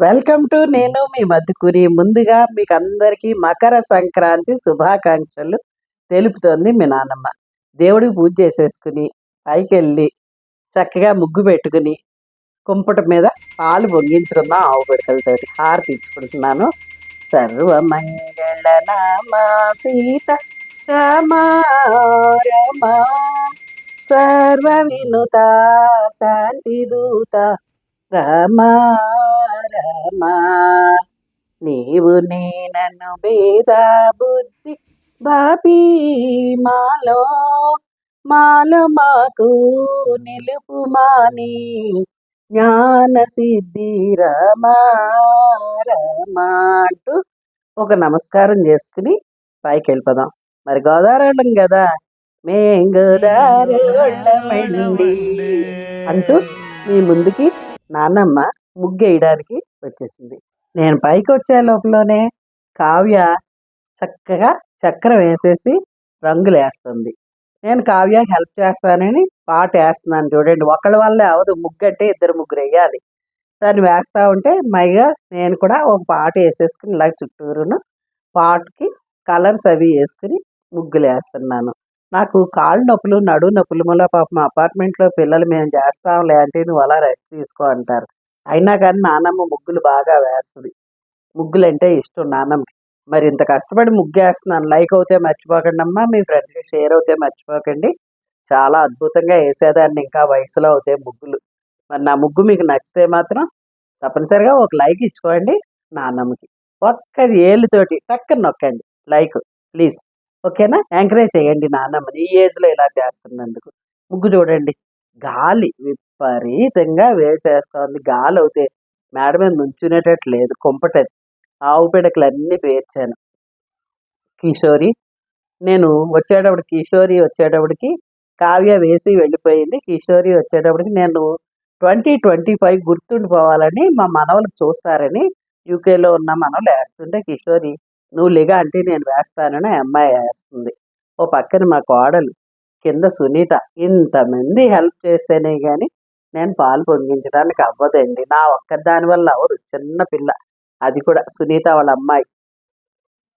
Welcome to నేను మీ మధుకురి ముందుగా మీకు అందరికీ మకర సంక్రాంతి శుభాకాంక్షలు తెలుపుతోంది మీ నాన్నమ్మ. దేవుడికి పూజ చేసేసుకుని పైకి వెళ్ళి చక్కగా ముగ్గు పెట్టుకుని కుంపట మీద పాలు పొంగించుకున్నాం ఆవు పిడకలతోటి హారతి ఇచ్చుకుంటున్నాను సర్వమంగళ నామ సీత రమా రమా సర్వ వినుత శాంతి దూత రమా. రమా నీవు నేనను భేద బుద్ధి బాపి మాలో. మాలో మాకు నిలుపు మాని జ్ఞాన సిద్ధి రమా రమా అంటూ ఒక నమస్కారం చేసుకుని పైకి వెళ్ళిపోదాం మరి గోదావరి కదా? మేం గోదావరి అంటూ మీ ముందుకి నాన్నమ్మ ముగ్గు వేయడానికి వచ్చేసింది. నేను పైకి వచ్చే లోపలనే కావ్య చక్కగా చక్కెర వేసేసి రంగులు వేస్తుంది నేను కావ్యకి హెల్ప్ చేస్తానని పాట వేస్తున్నాను చూడండి. ఒకళ్ళ వల్లే అవదు ముగ్గు అంటే ఇద్దరు ముగ్గురు వేయాలి. దాన్ని వేస్తూ ఉంటే మైగా నేను కూడా ఒక పాట వేసేసుకుని ఇలా చుట్టూరును పాటకి కలర్స్ అవి వేసుకుని ముగ్గులు వేస్తున్నాను నాకు కాళ్ళు నొప్పులు నడు నొప్పులు మూల పాపం అపార్ట్మెంట్లో పిల్లలు మేము చేస్తాంలే అంటే నువ్వు అలా రెస్ట్ తీసుకో అంటారు. అయినా కానీ నానమ్మ ముగ్గులు బాగా వేస్తుంది. ముగ్గులు అంటే ఇష్టం నానమ్మకి. మరి ఇంత కష్టపడి ముగ్గు వేస్తున్నాను లైక్ అవుతే మర్చిపోకండి అమ్మా. మీ ఫ్రెండ్స్కి షేర్ అవుతే మర్చిపోకండి. చాలా అద్భుతంగా వేసేదాన్ని ఇంకా వయసులో అవుతాయి ముగ్గులు. మరి నా ముగ్గు మీకు నచ్చితే మాత్రం తప్పనిసరిగా ఒక లైక్ ఇచ్చుకోండి నాన్నమ్మకి ఒక్క ఏళ్ళతోటి టక్కన నొక్కండి లైక్ ప్లీజ్. ఓకేనా? ఎంకరేజ్ చేయండి నాన్నమ్మని ఈ ఏజ్లో ఇలా చేస్తున్నందుకు. ముగ్గు చూడండి. గాలి విపరీతంగా వేడి చేస్తోంది. గాలి అవుతే మేడ మీద నుంచునేటట్టు లేదు. కుంపటది. ఆవు పిడకలు అన్నీ పేర్చాను. కిషోరి నేను వచ్చేటప్పుడు కిషోరి వచ్చేటప్పటికి కావ్య వేసి వెళ్ళిపోయింది. కిషోరి వచ్చేటప్పటికి నేను ట్వంటీ ట్వంటీ ఫైవ్ గుర్తుండిపోవాలని మా మనవలకు చూస్తారని యూకేలో ఉన్న మనవలు వేస్తుంటే కిషోరి నువ్వు లిగా అంటే నేను వేస్తానని అమ్మాయి వేస్తుంది. ఓ పక్కన మా కోడలు కింద సునీత ఇంతమంది హెల్ప్ చేస్తేనే కానీ నేను పాలు పొంగించడానికి అవ్వదండి. నా ఒక్క దాని వల్ల అవ్వదు. చిన్న పిల్ల. అది కూడా సునీత వాళ్ళ అమ్మాయి.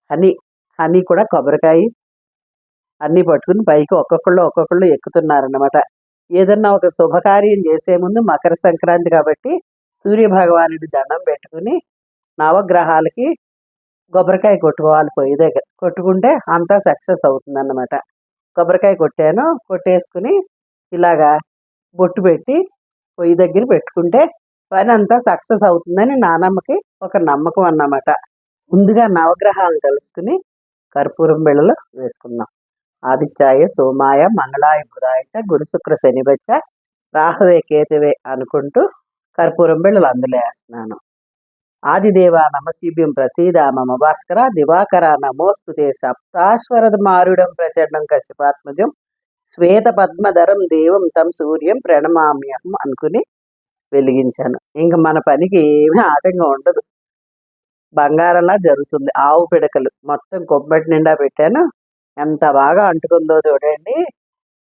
హనీ హనీ కూడా కొబ్బరికాయ అన్నీ పట్టుకుని పైకి ఒక్కొక్కళ్ళు ఒక్కొక్కళ్ళు ఎక్కుతున్నారన్నమాట. ఏదన్నా ఒక శుభకార్యం చేసే ముందు మకర సంక్రాంతి కాబట్టి సూర్య భగవానుడి దండం పెట్టుకుని నవగ్రహాలకి కొబ్బరికాయ కొట్టుకోవాలి పొయ్యి దగ్గర. కొట్టుకుంటే అంతా సక్సెస్ అవుతుంది అన్నమాట కొబ్బరికాయ కొట్టాను. కొట్టేసుకుని ఇలాగా బొట్టు పెట్టి పొయ్యి దగ్గర పెట్టుకుంటే పని అంతా సక్సెస్ అవుతుందని నానమ్మకి ఒక నమ్మకం అన్నమాట. ముందుగా నవగ్రహాలు తెలుసుకుని కర్పూరం బిళ్ళలు వేసుకుందాం. ఆదిత్యాయ సోమాయ మంగళాయ బుధాయచ గురుశుక్ర గురు శనిబచ్చ రాహవే కేతవే అనుకుంటూ కర్పూరం బిళ్ళలు అందులో వేస్తున్నాను. ఆదిదేవ నమశిభ్యం ప్రసీద మమ భాస్కర దివాకర నమోస్తుతే సప్తాశ్వరద మారుడం ప్రచండం కశ్యపాత్మజం శ్వేత పద్మధరం దేవం తం సూర్యం ప్రణమామ్యం అనుకుని వెలిగించాను. ఇంక మన పనికి ఏమీ ఆటంకం ఉండదు. బంగారంలా జరుగుతుంది. ఆవు పిడకలు. మొత్తం కొబ్బరి నిండా పెట్టాను. ఎంత బాగా అంటుకుందో చూడండి.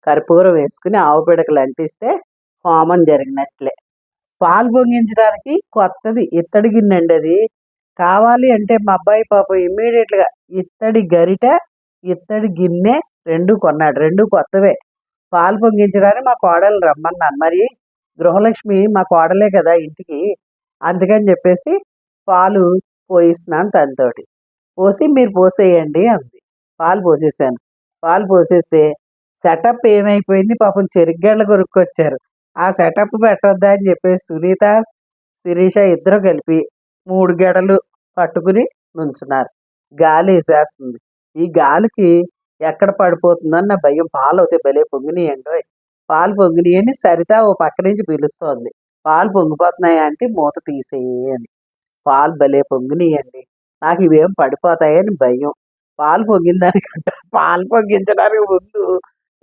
కర్పూరం వేసుకుని ఆవు పిడకలు అంటిస్తే హోమం జరిగినట్లే. పాలు పొంగించడానికి కొత్తది. ఇత్తడి గిన్నె అండి అది. కావాలి అంటే మా అబ్బాయి పాపం ఇమ్మీడియట్గా ఇత్తడి గరిట ఇత్తడి గిన్నె రెండు కొన్నాడు. రెండు కొత్తవే. పాలు పొంగించడానికి మా కోడలు రమ్మన్నాను. మరి గృహలక్ష్మి మా కోడలే కదా ఇంటికి. అందుకని చెప్పేసి పాలు పోయిస్తున్నాను తనతోటి. పోసి మీరు పోసేయండి అంది. పాలు పోసేసాను పాలు పోసేస్తే సెటప్ ఏమైపోయింది? పాపం చెరిగ్గళ్ళ కొనుక్కొచ్చారు. ఆ సెటప్ పెట్టొద్దా అని చెప్పేసి సునీత శిరీష ఇద్దరు కలిపి మూడు గెడలు పట్టుకుని నుంచున్నారు. గాలి వేసేస్తుంది. ఈ గాలికి ఎక్కడ పడిపోతుందని నా భయం. పాలు అవుతాయి భలే పొంగినాయండి పాలు పొంగినాయని సరిత ఓ పక్క నుంచి పిలుస్తోంది. పాలు పొంగిపోతున్నాయి అంటే మూత తీసేయని పాలు భలే పొంగినాయండి. నాకు ఇవేం పడిపోతాయని భయం. పాలు పొంగిన దానికంటే పాలు పొంగించడానికి ముందు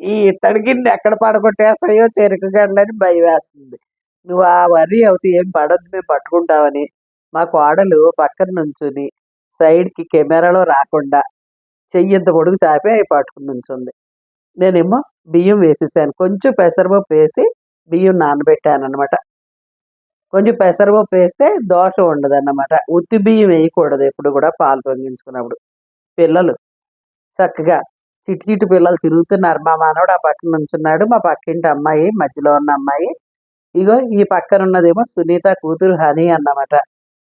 ఈ ఇత్తడి గిన్నె ఎక్కడ పడగొట్టేస్తాయో చెరుకు గండ్లని భయం వేస్తుంది. నువ్వు ఆ వరి అవుతాయి ఏం పడొద్దు మేము పట్టుకుంటామని. మా కోడలు పక్కన నుంచుని సైడ్కి కెమెరాలో రాకుండా చెయ్యింత పొడుగు చాపే అవి పట్టుకుని నుంచుంది. నేనేమో బియ్యం వేసేసాను. కొంచెం పెసరపప్పు వేసి బియ్యం నానబెట్టాను అనమాట కొంచెం పెసరపప్పు వేస్తే దోష ఉండదు అన్నమాట ఉత్తి బియ్యం వేయకూడదు ఎప్పుడు కూడా పాలు పొంగించుకున్నప్పుడు. పిల్లలు చక్కగా చిట్టి చిట్టి పిల్లలు తిరుగుతున్నారు. మా మానవుడు ఆ పక్కన నుంచున్నాడు. మా పక్కింటి అమ్మాయి మధ్యలో ఉన్న అమ్మాయి. ఇగో ఈ పక్కన ఉన్నదేమో సునీత కూతురు హనీ అన్నమాట.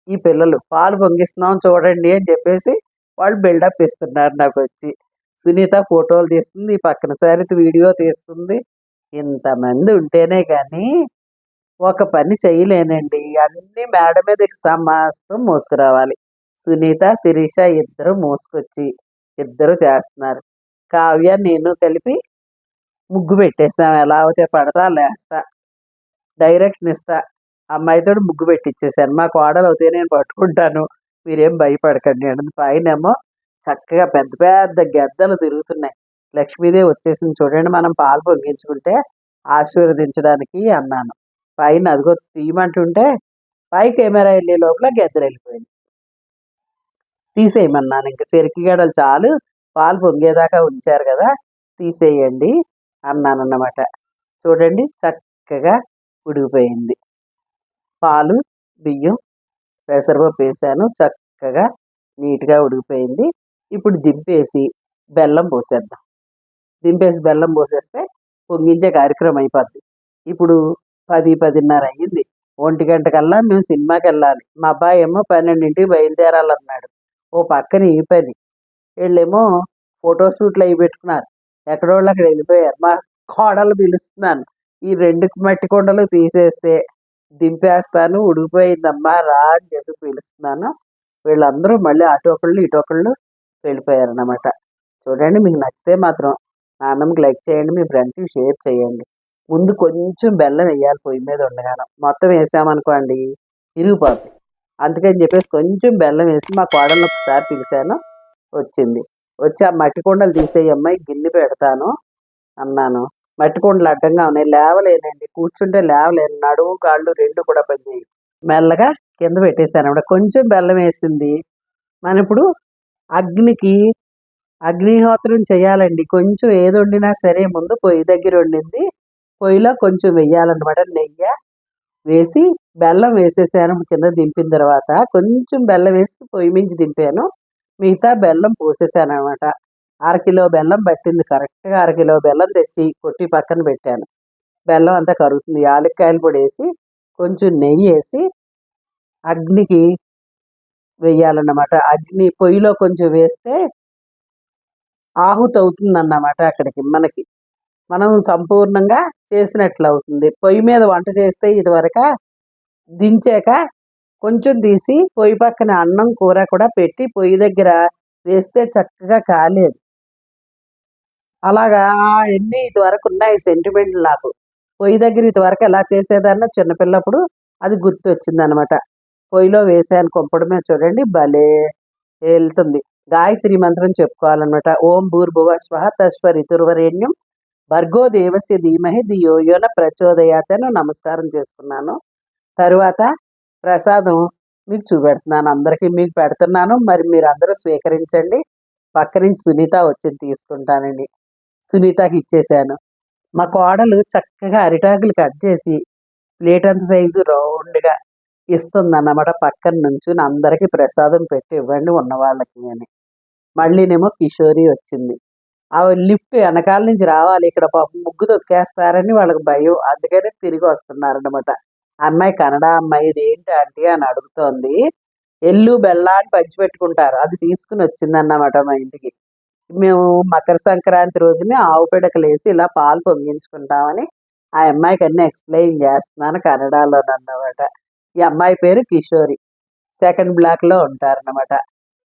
ఈ పిల్లలు పాలు పొంగిస్తున్నాం చూడండి అని చెప్పేసి వాళ్ళు బిల్డప్ ఇస్తున్నారు నాకు వచ్చి. సునీత ఫోటోలు తీస్తుంది పక్కన సరిత వీడియో తీస్తుంది. ఇంతమంది ఉంటేనే కానీ ఒక పని చేయలేనండి. అన్ని మేడ మీదకి సమాస్తం మోసుకురావాలి. సునీత శిరీష ఇద్దరు మోసుకొచ్చి ఇద్దరు చేస్తున్నారు. కావ్య నేను కలిపి ముగ్గు పెట్టేస్తాం. ఎలా అవుతే పడతా లేస్తా. డైరెక్షన్ ఇస్తా. అమ్మాయితో ముగ్గు పెట్టించేసాను మా కోడలు అవుతే నేను పట్టుకుంటాను. మీరేం భయపడకండి అంటుంది పైనేమో చక్కగా పెద్ద పెద్ద గెద్దలు తిరుగుతున్నాయి. లక్ష్మీదేవి వచ్చేసింది చూడండి మనం పాలు పొంగించుకుంటే ఆశీర్వదించడానికి అన్నాను. పైన అదిగో తీయమంటుంటే పై కెమెరా వెళ్ళే లోపల గెద్దలు వెళ్ళిపోయింది తీసేయమన్నాను ఇంకా. చెరికి గడలు చాలు పాలు పొంగేదాకా ఉంచారు కదా తీసేయండి అన్నాను అన్నమాట చూడండి చక్కగా ఉడిగిపోయింది పాలు బియ్యం పెసరపప్పు వేసాను. చక్కగా నీట్గా ఉడికిపోయింది. ఇప్పుడు దింపేసి బెల్లం పోసేద్దాం. దింపేసి బెల్లం పోసేస్తే పొంగించే కార్యక్రమం అయిపోద్ది. ఇప్పుడు పది పదిన్నర అయ్యింది. ఒంటి గంట కల్లా మేము సినిమాకి వెళ్ళాలి. మా అబ్బాయి ఏమో పన్నెండింటికి బయలుదేరాలన్నాడు. ఓ పక్కన ఈ పని. వీళ్ళేమో ఫోటో షూట్లు అవి పెట్టుకున్నారు. ఎక్కడో వాళ్ళు అక్కడ వెళ్ళిపోయారు. మా కోడలు పిలుస్తున్నాను. ఈ రెండు మట్టి కొండలు తీసేస్తే దింపేస్తాను ఉడికిపోయిందమ్మా రా అని చెప్పి పిలుస్తున్నాను. వీళ్ళందరూ మళ్ళీ అటు ఒకళ్ళు ఇటు ఒకళ్ళు వెళ్ళిపోయారు చూడండి మీకు నచ్చితే మాత్రం నాన్నమ్మకి లైక్ చేయండి మీ ఫ్రెండ్స్కి షేర్ చేయండి. ముందు కొంచెం బెల్లం వేయాలి పొయ్యి మీద ఉండగానే. మొత్తం వేసామనుకోండి ఇరిగిపోతుంది అందుకని చెప్పేసి కొంచెం బెల్లం వేసి మా కోడలను ఒకసారి పిలిచాను వచ్చింది. వచ్చి ఆ మట్టి కొండలు తీసేయమ్మాయి గిన్నె పెడతాను అన్నాను. మట్టి కుండలు అడ్డంగా ఉన్నాయి. లేవలేనండి కూర్చుంటే లేవలేను. నడువు కాళ్ళు రెండు కూడా పనిచేయి మెల్లగా కింద పెట్టేశాను అన్నమాట. కొంచెం బెల్లం వేసింది. మనం ఇప్పుడు అగ్నికి అగ్నిహోత్రం చేయాలండి. కొంచెం ఏది వండినా సరే ముందు పొయ్యి దగ్గర వండింది. పొయ్యిలో కొంచెం వెయ్యాలన్నమాట నెయ్యి వేసి బెల్లం వేసేసాను కింద దింపిన తర్వాత. కొంచెం బెల్లం వేసి పొయ్యి మించి దింపాను. మిగతా బెల్లం పోసేసాను అనమాట అరకిలో బెల్లం పట్టింది. కరెక్ట్గా అరకిలో బెల్లం తెచ్చి కొట్టి పక్కన పెట్టాను. బెల్లం అంతా కరుగుతుంది. యాలక్కాయలు పొడి వేసి కొంచెం నెయ్యి వేసి అగ్నికి వెయ్యాలన్నమాట అగ్ని పొయ్యిలో కొంచెం వేస్తే ఆహుతి అన్నమాట అక్కడికి మనకి. మనం సంపూర్ణంగా చేసినట్లు అవుతుంది పొయ్యి మీద వంట చేస్తే ఇదివరకు దించాక కొంచెం తీసి పొయ్యి పక్కన అన్నం కూర కూడా పెట్టి పొయ్యి దగ్గర వేస్తే చక్కగా కాలేదు. అలాగా ఎన్ని ఇదివరకు ఉన్నాయి సెంటిమెంట్లు నాకు? పొయ్యి దగ్గర ఇదివరకు ఎలా చేసేదన్న? చిన్నపిల్లప్పుడు అది గుర్తు వచ్చింది అనమాట పొయ్యిలో వేసాను కొంపడమే చూడండి భలే వెళ్తుంది గాయత్రి మంత్రం చెప్పుకోవాలన్నమాట. ఓం భూర్భువ స్వహ తుర్వరేణ్యం భర్గో దేవస్య ధీమహి దియోయోన ప్రచోదయాతను నమస్కారం చేసుకున్నాను. తరువాత ప్రసాదం మీకు చూపెడుతున్నాను. అందరికీ మీకు పెడుతున్నాను. మరి మీరు అందరూ స్వీకరించండి. పక్క నుంచి సునీత వచ్చి తీసుకుంటానండి. సునీతకి ఇచ్చేసాను మా కోడలు చక్కగా అరిటాకులు కట్ చేసి ప్లేట్ అంత సైజు రౌండ్గా ఇస్తుంది అన్నమాట పక్కన నుంచి అందరికీ ప్రసాదం పెట్టి ఇవ్వండి ఉన్న వాళ్ళకి అని. మళ్ళీనేమో కిషోరి వచ్చింది. ఆ లిఫ్ట్ వెనకాల నుంచి రావాలి ఇక్కడ ముగ్గు తొక్కేస్తారని వాళ్ళకి భయం. అందుకని తిరిగి వస్తున్నారనమాట అమ్మాయి కన్నడ అమ్మాయి ఇది ఏంటి ఆంటీ అని అడుగుతోంది. ఎల్లు బెల్లాన్ని పంచి పెట్టుకుంటారు అది తీసుకుని వచ్చిందన్నమాట మా ఇంటికి. మేము మకర సంక్రాంతి రోజునే ఆవు పిడకలు వేసి ఇలా పాలు పొంగించుకుంటామని ఆ అమ్మాయికి అన్ని ఎక్స్ప్లెయిన్ చేస్తున్నాను కన్నడలో అన్నమాట. ఈ అమ్మాయి పేరు కిషోరి. సెకండ్ బ్లాక్లో ఉంటారన్నమాట.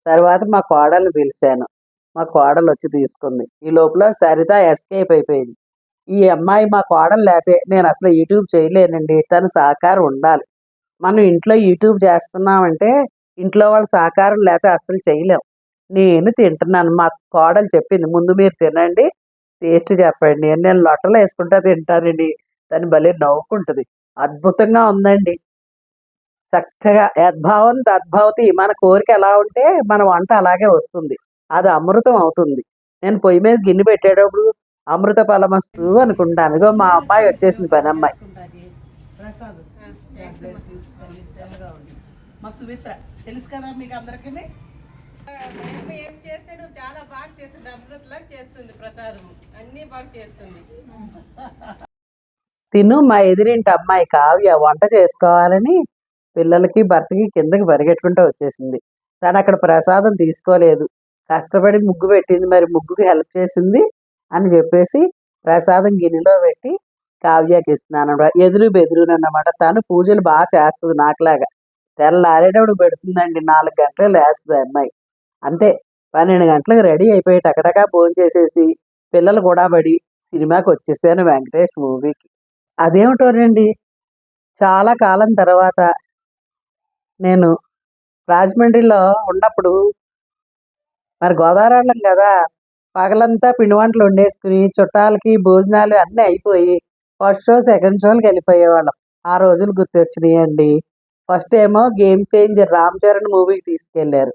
తర్వాత మా కోడలు పిలిచాను. మా కోడలు వచ్చి తీసుకుంది. ఈ లోపల సరిత ఎస్కేప్ అయిపోయింది. ఈ అమ్మాయి మా కోడలు లేతే నేను అసలు యూట్యూబ్ చేయలేనండి. తన సహకారం ఉండాలి. మనం ఇంట్లో యూట్యూబ్ చేస్తున్నామంటే ఇంట్లో వాళ్ళ సహకారం లేకపోతే అసలు చేయలేం. నేను తింటున్నాను మా కోడలు చెప్పింది ముందు మీరు తినండి టేస్ట్ చెప్పండి నేను లొట్టలు వేసుకుంటా తింటానండి దాన్ని భలే నవ్వుకుంటుంది అద్భుతంగా ఉందండి చక్కగా యద్భావం తద్భావతి మన కోరిక ఎలా ఉంటే మన వంట అలాగే వస్తుంది అది అమృతం అవుతుంది నేను పొయ్యి మీద గిన్నె పెట్టేటప్పుడు అమృత ఫలమస్తు అనుకుంటాను ఇగో మా అమ్మాయి వచ్చేసింది పని అమ్మాయి మా సుమిత్ర తెలుసు కదా మీకు అందరికీ ఏం చేస్తే నువ్వు చాలా బాగా చేస్తుంది అమృతలాగా చేస్తుంది ప్రసాదం బాగా చేస్తుంది. తిను మా ఎదిరింటి అమ్మాయి కావ్య వంట చేసుకోవాలని పిల్లలకి భర్తకి కిందకి పరిగెట్టుకుంటూ వచ్చేసింది. తను అక్కడ ప్రసాదం తీసుకోలేదు. కష్టపడి ముగ్గు పెట్టింది మరి ముగ్గుకి హెల్ప్ చేసింది అని చెప్పేసి ప్రసాదం గిన్నెలో పెట్టి కావ్యకి ఇస్తున్నాను ఎదురు బెదురు అన్నమాట. తను పూజలు బాగా చేస్తుంది నాకులాగా. తెల్లారేటప్పుడు పెడుతుందండి నాలుగు గంటలు లేస్తుంది అమ్మాయి. అంతే. పన్నెండు గంటలకు రెడీ అయిపోయి టకటకా భోజనం చేసేసి పిల్లలు కూడా పడి సినిమాకి వచ్చేసాను వెంకటేష్ మూవీకి. అదేమిటోనండి చాలా కాలం తర్వాత నేను రాజమండ్రిలో ఉన్నప్పుడు మరి గోదావరిళ్ళం కదా పగలంతా పిండి వంటలు వండేసుకుని చుట్టాలకి భోజనాలు అన్నీ అయిపోయి ఫస్ట్ షో సెకండ్ షోలకి వెళ్ళిపోయేవాళ్ళం. ఆ రోజులు గుర్తొచ్చినాయండి. ఫస్ట్ ఏమో గేమ్ చేంజర్ రామ్ చరణ్ మూవీకి తీసుకెళ్ళారు.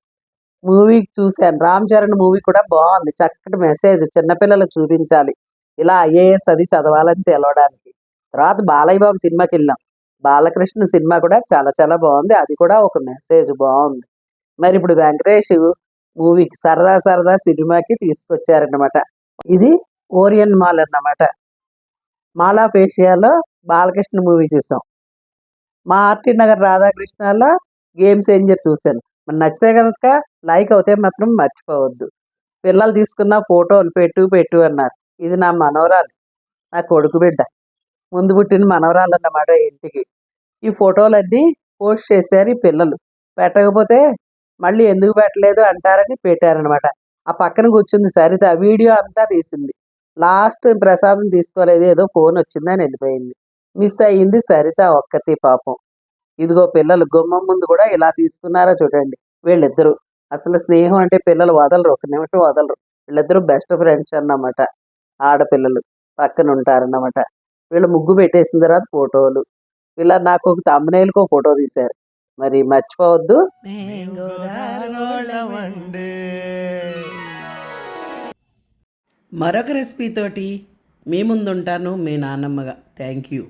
మూవీ చూశాను. రామ్ చరణ్ మూవీ కూడా బాగుంది. చక్కటి మెసేజ్ చిన్నపిల్లలకు చూపించాలి. ఇలా ఐఏఎస్ అది చదవాలని తెలవడానికి. తర్వాత బాలయ్య బాబు సినిమాకి వెళ్ళాం. బాలకృష్ణ సినిమా కూడా చాలా చాలా బాగుంది. అది కూడా ఒక మెసేజ్ బాగుంది. మరి ఇప్పుడు వెంకటేష్ మూవీకి సరదా సరదా సినిమాకి తీసుకొచ్చారన్నమాట. ఇది ఓరియన్ మాల్ అన్నమాట. మాల్ ఆఫ్ ఏషియాలో బాలకృష్ణ మూవీ చూసాం. మా ఆర్టీ నగర్ రాధాకృష్ణలో గేమ్స్ ఏంజర్ చూశాను. మరి నచ్చితే కనుక లైక్ అవుతే మాత్రం మర్చిపోవద్దు. పిల్లలు తీసుకున్న ఫోటోలు పెట్టు పెట్టు అన్నారు. ఇది నా మనవరాలు నా కొడుకు బిడ్డ. ముందు పుట్టిన మనవరాలు అన్నమాట ఇంటికి. ఈ ఫోటోలన్నీ పోస్ట్ చేశారు ఈ పిల్లలు. పెట్టకపోతే మళ్ళీ ఎందుకు పెట్టలేదు అంటారని పెట్టారనమాట ఆ పక్కన కూర్చుంది సరిత వీడియో అంతా తీసింది. లాస్ట్ ప్రసాదం తీసుకోలేదు ఏదో ఫోన్ వచ్చిందని వెళ్ళిపోయింది. మిస్ అయ్యింది సరిత ఒక్కతి పాపం. ఇదిగో పిల్లలు గుమ్మం ముందు కూడా ఇలా తీసుకున్నారో చూడండి వీళ్ళిద్దరూ. అసలు స్నేహం అంటే పిల్లలు వదలరు ఒక నిమిషం వదలరు. వీళ్ళిద్దరూ బెస్ట్ ఫ్రెండ్స్ అన్నమాట ఆడపిల్లలు పక్కన ఉంటారన్నమాట. వీళ్ళు ముగ్గు పెట్టేసిన తర్వాత ఫోటోలు. ఇలా నాకు ఒక తమ్మనేలకు ఫోటో తీశారు. మరి మర్చిపోవద్దు. మరొక రెసిపీ తోటి మీ ముందుంటాను మీ నాన్నమ్మగా థ్యాంక్ యూ